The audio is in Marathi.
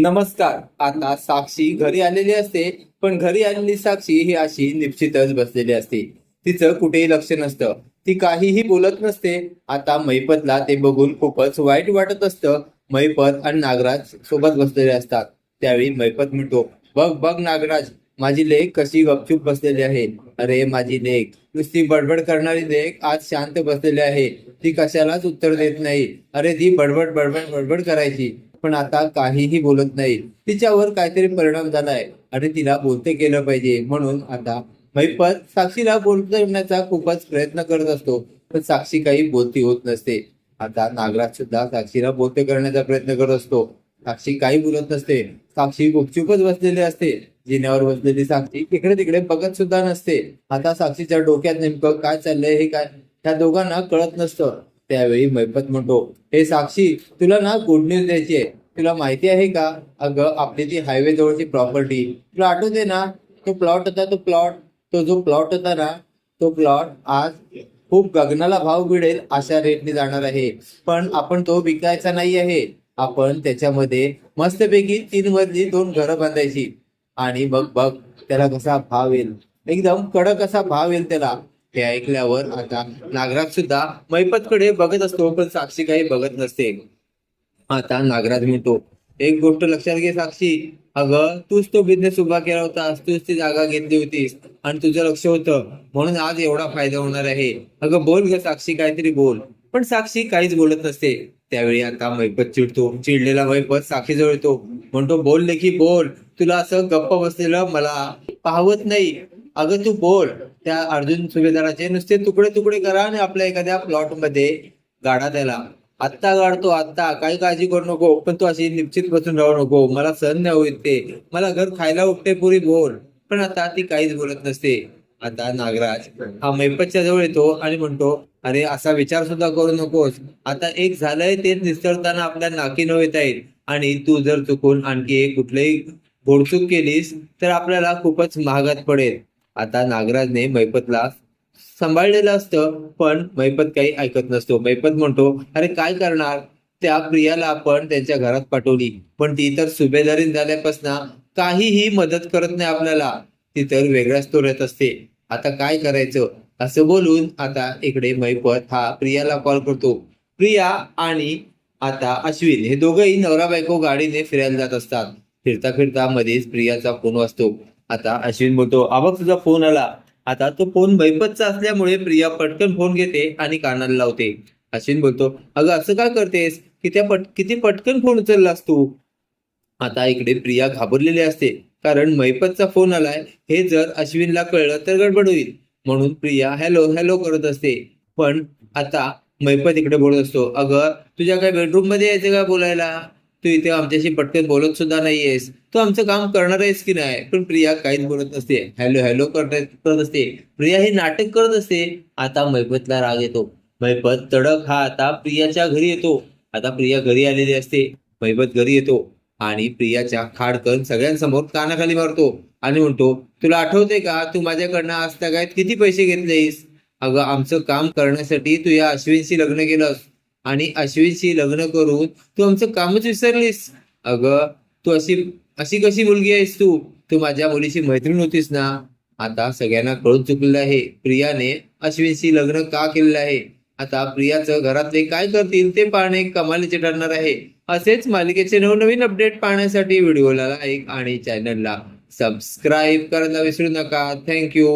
नमस्कार. आता साक्षी घरी आलेली असते पण घरी आलेली साक्षी ही अशी निश्चितच बसलेली असते. तिचं कुठेही लक्ष नसतं. ती काहीही बोलत नसते. आता मैपतला ते बघून खूपच वाईट वाटत असतं. मैपत आणि नागराज सोबत बसलेले असतात. त्यावेळी मैपत म्हणतो बघ बघ नागराज माझी लेख कशी गपचूप बसलेली आहे. अरे माझी लेख. नुसती बडबड करणारी लेख आज शांत बसलेली आहे. ती कशालाच उत्तर देत नाही. अरे ती बडबड बडबड बडबड करायची. पण आता काहीही बोलत नाही. तिच्यावर काहीतरी परिणाम झालाय आणि तिला बोलते केलं पाहिजे. म्हणून आता मैपत साक्षीला बोलता करण्याचा खूपच प्रयत्न करत असतो. पण साक्षी काही बोलती होत नसते. आता नागराज सुद्धा साक्षीला बोलते करण्याचा प्रयत्न करत असतो. साक्षी काही बोलत नसते. साक्षी गुपचूपच बसलेली असते. जिन्यावर बसलेली साक्षी इकडे तिकडे बघत सुद्धा नसते. आता साक्षीच्या डोक्यात नेमकं काय चाललंय हे काय? त्या दोघांना कळत नसतं. त्यावेळी मैपत म्हणतो. हे साक्षी तुला ना गुड न्यूज द्यायची आहे. तुला माहिती आहे का? अगं आपली ती हायवे जवळची प्रॉपर्टी तुला आठवते ना? तो प्लॉट होता तो प्लॉट तो जो प्लॉट होता ना तो प्लॉट आज खूप गगनाला भाव मिळेल अशा रेटने जाणार आहे. पण आपण तो विकायचा नाही आहे. आपण त्याच्यामध्ये मस्तपैकी तीन मधली दोन घरं बांधायची. आणि मग बघ त्याला कसा भाव येईल. एकदम कडक असा भाव येईल त्याला. हे ऐकल्यावर आता नागराज सुद्धा मैपतकडे बघत असतो पण साक्षी काही बघत नसते. आता नागराज म्हणतो एक गोष्ट लक्षात घे साक्षी. अगं तूच तो बिझनेस उभा केला होतास तूच ती जागा घेतली होतीस आणि तुझं लक्ष होतं. म्हणून आज एवढा फायदा होणार आहे. अगं बोल ग साक्षी काहीतरी बोल. पण साक्षी काहीच बोलत नसते. त्यावेळी आता मैपत चिडतो. चिडलेला मैपत साक्षीजवळ येतो. म्हणतो बोल लेखी बोल. तुला असं गप्प बसलेलं मला पाहवत नाही. अगं तू बोल. त्या अर्जुन सुभेदाराचे नुसते तुकडे तुकडे करा आणि आपल्या एखाद्या प्लॉटमध्ये गाडा त्याला आत्ता गाडतो आत्ता. काही काळजी करू नको पण तू अशी निश्चित बसून राहू नको. मला सहन नाही होईल ते. मला घर खायला उठते पुरी बोल. पण आता ती काहीच बोलत नसते. आता नागराज हा मैपतच्या जवळ येतो आणि म्हणतो अरे असा विचार सुद्धा करू नकोस. आता एक झालंय ते निसरताना आपल्या नाकी न येईल आणि तू जर चुकून आणखी कुठलंही कुठलीही घोडचूक केलीस तर आपल्याला खूपच महागात पडेल. आता नागराजने मैपतला सांभाळलेलं असतं पण मैपत काही ऐकत नसतो. मैपत म्हणतो अरे काय करणार? त्या प्रियाला आपण त्यांच्या घरात पाठवली. पण ती तर सुभेदारी झाल्यापासून काहीही मदत करत नाही आपल्याला. ती तर वेगळ्याच तोऱ्यात असते. आता काय करायचं? असं बोलून आता इकडे मैपत हा प्रियाला कॉल करतो. प्रिया आणि आता अश्विन हे दोघंही नवरा बायको गाडीने फिरायला जात असतात. फिरता फिरता मध्येच प्रियाचा फोन वाजतो. आता अश्विन बोलतो आबा तुझा फोन आला. आता तो फोन मैपतचा असल्यामुळे प्रिया पटकन फोन घेते आणि कानाला लावते. अश्विन बोलतो अगं असं काय करतेस? कि त्या पट किती पटकन फोन उचललास तू? आता इकडे प्रिया घाबरलेली असते कारण मैपतचा फोन आलाय हे जर अश्विनला कळलं तर गडबड होईल. म्हणून प्रिया हॅलो हॅलो करत असते. पण आता मैपत इकडे बोलत असतो अगं तुझ्या काय बेडरूममध्ये यायचं का बोलायला? तू इथे आमच्याशी पटकन बोलत सुद्धा नाहीयेस. तू आमचं काम करणार आहेस की नाही? पण प्रिया काहीच बोलत नसते. हॅलो हॅलो करत करत असते. प्रिया हे नाटक करत असते. आता मैपतला राग येतो. मैपत तडक हा आता प्रियाच्या घरी येतो. आता प्रिया घरी आलेली असते. मैपत घरी येतो. आणि प्रियाच्या खाडकन सगळ्यांसमोर कानाखाली मारतो. आणि म्हणतो तुला आठवते का? तू माझ्याकडनं आज तगायत किती पैसे घेतलेस? अगं आमचं काम करण्यासाठी तू या अश्विनशी लग्न केलंस. आणि अश्विनशी लग्न करून तू आमचं कामच विसरलीस. अगं तू अशी अशी कशी मुलगी आहेस तू? तू माझ्या मुलीशी मैत्रीण होतीस ना? आता सगळ्यांना कळून चुकलेलं आहे. प्रियाने अश्विनशी लग्न का केलेलं आहे? आता प्रियाचं घरातले काय करतील ते पाहणे कमालीचे ठरणार आहे. असेच मालिकेचे नवनवीन अपडेट पाहण्यासाठी व्हिडिओला लाईक आणि चॅनलला सबस्क्राईब करायला विसरू नका. थँक्यू.